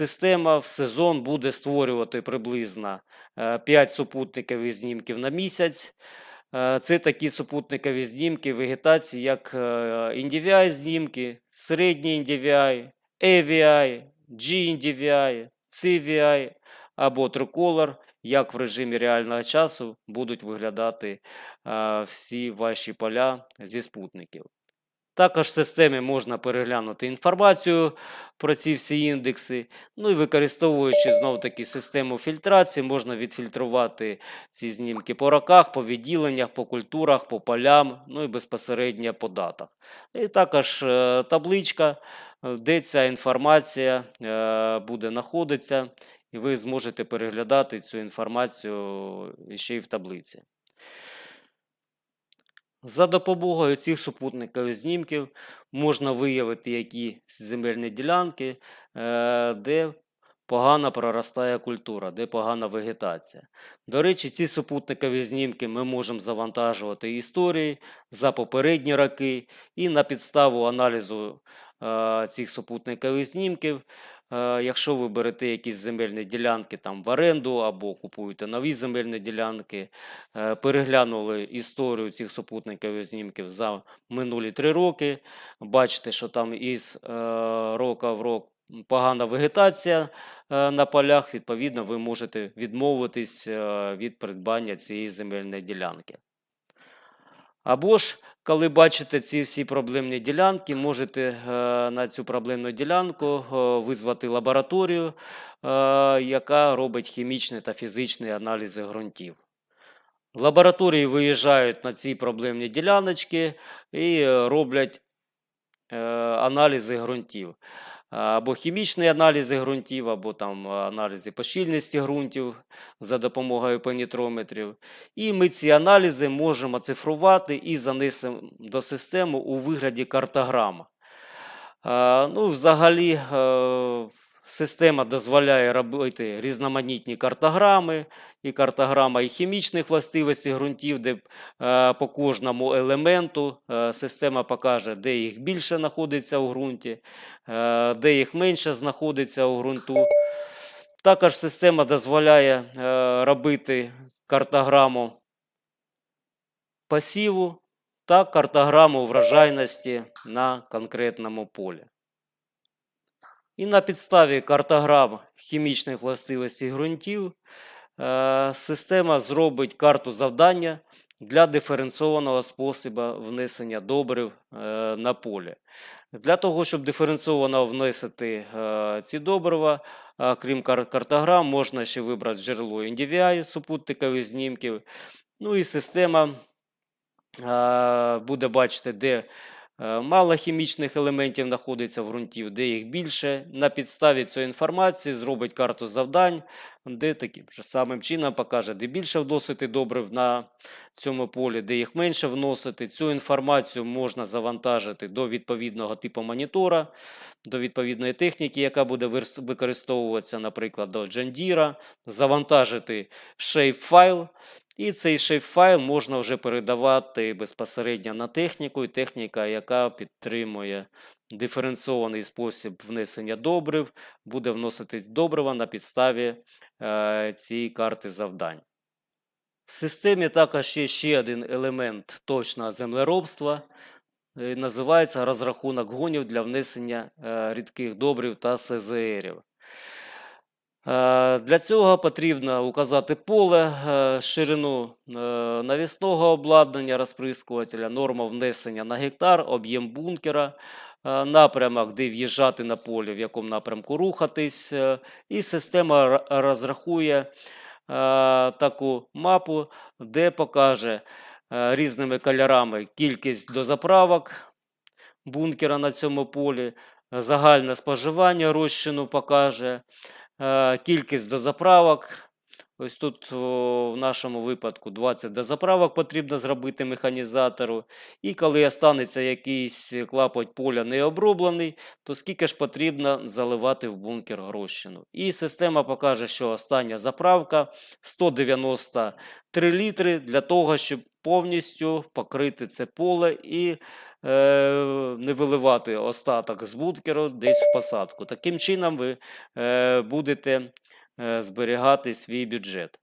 система в сезон буде створювати приблизно 5 супутникових знімків на місяць. Е, Це такі супутникові знімки вегетації, як е, NDVI знімки, середній NDVI, AVI, GNDVI, CVI або Truecolor, як в режимі реального часу будуть виглядати е, всі ваші поля зі спутників. Також в системі можна переглянути інформацію про ці всі індекси. Ну і використовуючи знов таки систему фільтрації, можна відфільтрувати ці знімки по роках, по відділеннях, по культурах, по полям, ну і безпосередньо по датах. І також е, табличка, е, де ця інформація е, буде знаходитися, і ви зможете переглядати цю інформацію ще й в таблиці. За допомогою цих супутникових знімків можна виявити які земельні ділянки, е, де погано проростає культура, де погана вегетація. До речі, ці супутникові знімки ми можемо завантажувати історії за попередні роки, і на підставу аналізу цих супутникових знімків Е, Якщо ви берете якісь земельні ділянки там в оренду або купуєте нові земельні ділянки, е, переглянули історію цих супутникових знімків за минулі три роки, бачите, що там із е, року в рок погана вегетація е, на полях, відповідно, ви можете відмовитись е, від придбання цієї земельної ділянки. Або ж, коли бачите ці всі проблемні ділянки, можете е, на цю проблемну ділянку е, визвати лабораторію, е, яка робить хімічні та фізичні аналізи ґрунтів. Лабораторії виїжджають на ці проблемні діляночки і роблять аналізи ґрунтів. Або хімічні аналізи ґрунтів, або там аналізи по щільності ґрунтів за допомогою пенітрометрів. І ми ці аналізи можемо цифрувати і занесемо до системи у вигляді картограм. Е, Ну, взагалі, е, система дозволяє робити різноманітні картограми, і картограма і хімічних властивостей ґрунтів, де е, по кожному елементу е, система покаже, де їх більше знаходиться у ґрунті, е, де їх менше знаходиться у ґрунту. Також система дозволяє е, робити картограму посіву та картограму врожайності на конкретному полі. І на підставі картограм хімічних властивостей ґрунтів е, система зробить карту завдання для диференційованого способу внесення добрив е, на поле. Для того, щоб диференційовано вносити е, ці добрива, е, крім кар- картограм, можна ще вибрати джерело NDVI супутникових знімків. Ну і система буде бачити, де мало хімічних елементів знаходиться в ґрунтів, де їх більше. На підставі цієї інформації зробить карту завдань, де таким же самим чином покаже, де більше вносити добрив на цьому полі, де їх менше вносити. Цю інформацію можна завантажити до відповідного типу монітора, до відповідної техніки, яка буде використовуватися, наприклад, до Джандіра, завантажити shape-файл. І цей shape-файл можна вже передавати безпосередньо на техніку, і техніка, яка підтримує диференційований спосіб внесення добрив, буде вносити добрива на підставі е, цієї карти завдань. В системі також є ще один елемент точного землеробства. е, Називається розрахунок гонів для внесення е, рідких добрив та СЗРів. Е, Для цього потрібно указати поле, е, ширину е, навісного обладнання розприскувателя, норма внесення на гектар, об'єм бункера, напрямок, де в'їжджати на поле, в якому напрямку рухатись. е, І система розрахує е, таку мапу, де покаже е, різними кольорами кількість дозаправок бункера на цьому полі, загальне споживання розчину покаже, е, кількість дозаправок. Ось тут в нашому випадку 20 дозаправок потрібно зробити механізатору. І коли останеться якийсь клапоть поля не оброблений, то скільки ж потрібно заливати в бункер розчину. І система покаже, що остання заправка 193 літри для того, щоб повністю покрити це поле і е, не виливати остаток з бункеру десь в посадку. Таким чином ви е, будете зберігати свій бюджет.